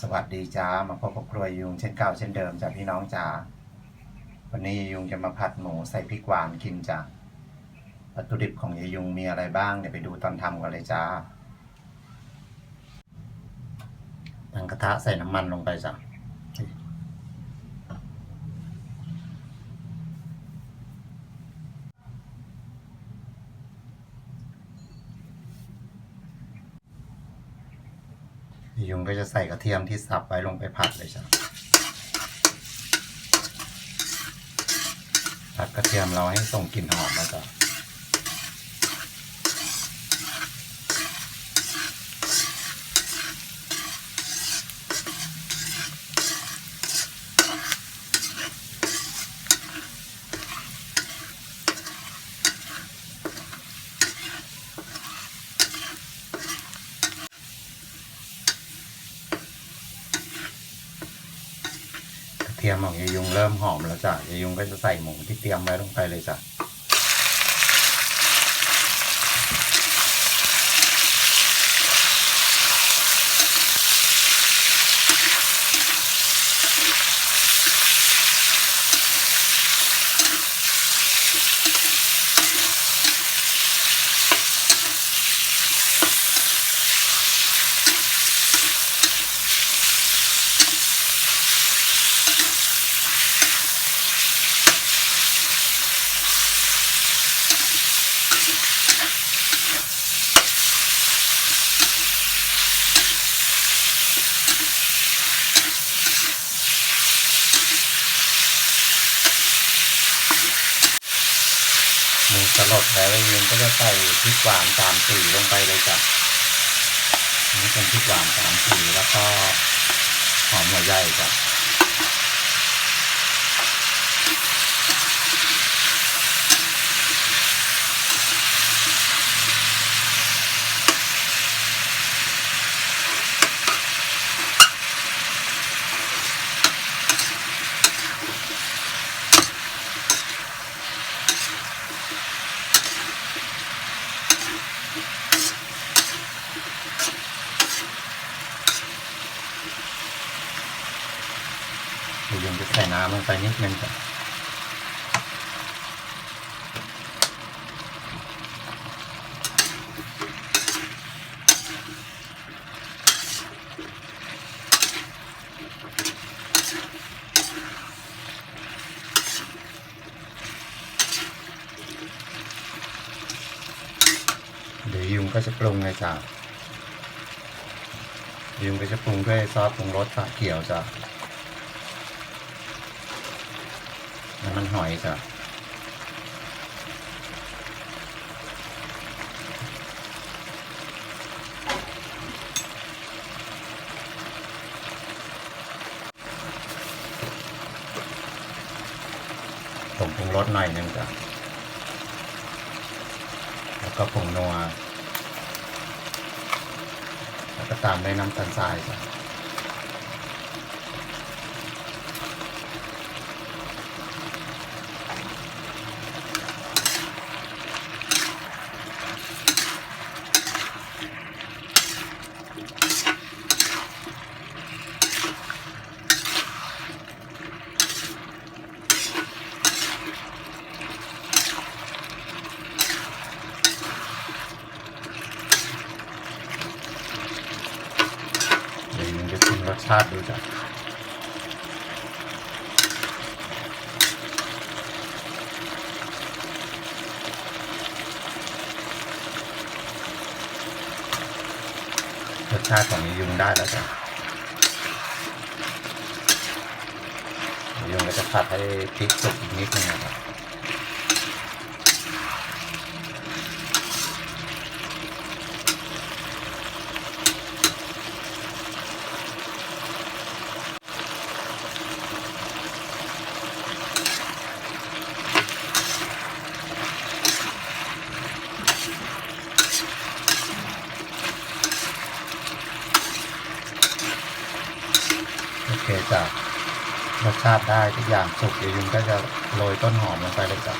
สวัสดีจ้ามาพบกับครัวยุงเช่นเก่าเช่นเดิมจ้าพี่น้องจ้าวันนี้ยุงจะมาผัดหมูใส่พริกหวานกินจ้าวัตถุดิบของยายยุงมีอะไรบ้างเดี๋ยวไปดูตอนทำกันเลยจ้าตั้งกระทะใส่น้ำมันลงไปจ้า ยุงก็จะใส่กระเทียมที่สับไว้ลงไปผัดเลยจ้ะผัดกระเทียมเราให้ส่งกลิ่นหอมมาจ้ากระ เทียมของยายยุงเริ่มหอมแล้วจ้ะยายยุงก็จะใส่หมูที่เตรียมไว้ลงไปเลยจ้ะ สลดแล้วเองก็จะใส่พริกหวานสามสีลงไปเลยจ้ะนนี่เป็นพริกหวานสามสีแล้วก็หอมหัวใหญ่จ้ะ เดี๋ยวจะใส่น้ำลงไปนิดนึงจ้ะเดี๋ยวยุงก็จะปรุงเลยจ้ะยุงก็จะปรุงด้วยซอสปรุงรสฝาเขียวจ้ะ น้ำมันหอยจ้ะผมปรุงรสหน่อยนึงจ้ะแล้วก็ผงนัว แล้วก็ตามด้วยน้ำตาลทรายจ้ะ เดี๋ยวยังจะชิมร สชาติดูจ้ะรสชาติของยยุงได้แล้วจ้ะยยุงก็จะผัดให้พริกสุกอีกนิดนึงนะครับ เคจ้ะรสชาติได้ทุกอย่างสุกเดี๋ยวยุงก็จะโรยต้นหอมลงไปเลยจ้ะ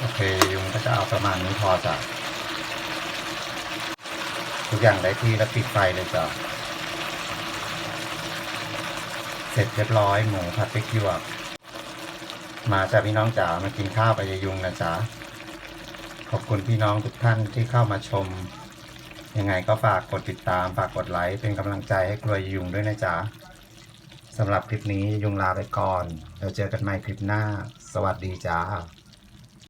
โอเคยุงก็จะเอาประมาณนี้พอจ้ะ ทุกอย่างได้ที่แล้วปิดไฟเลยจ้ะเสร็จเรียบร้อยหมูผัดพริกหยวก มาจ้ะพี่น้องจ๋ามากินข้าวไปยยุงนะจ๊ะขอบคุณพี่น้องทุกท่านที่เข้ามาชม ยังไงก็ฝากกดติดตามฝากกดไลค์เป็นกำลังใจให้ครัวยยุงด้วยนะจ๊ะสำหรับคลิปนี้ยุงลาไปก่อนเดี๋ยวเจอกันใหม่คลิปหน้า สวัสดีจ้า